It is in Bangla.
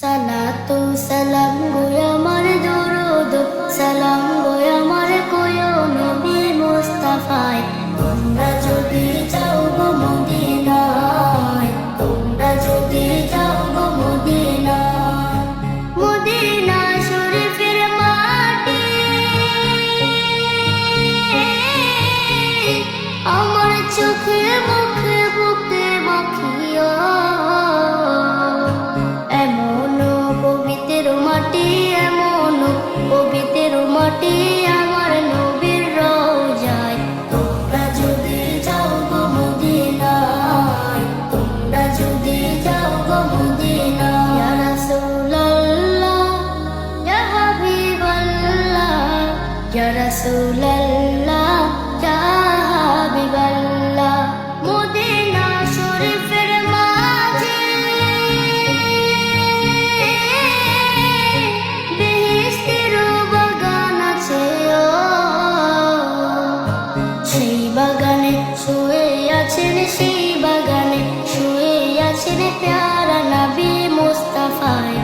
সালাতু সালাম গো আমার দরুদ সালাম গো আমার ইয়া বাগান আছে ও। সেই বাগানে শুয়ে আছেন বাগানে প্যারা নবী মুস্তাফায়।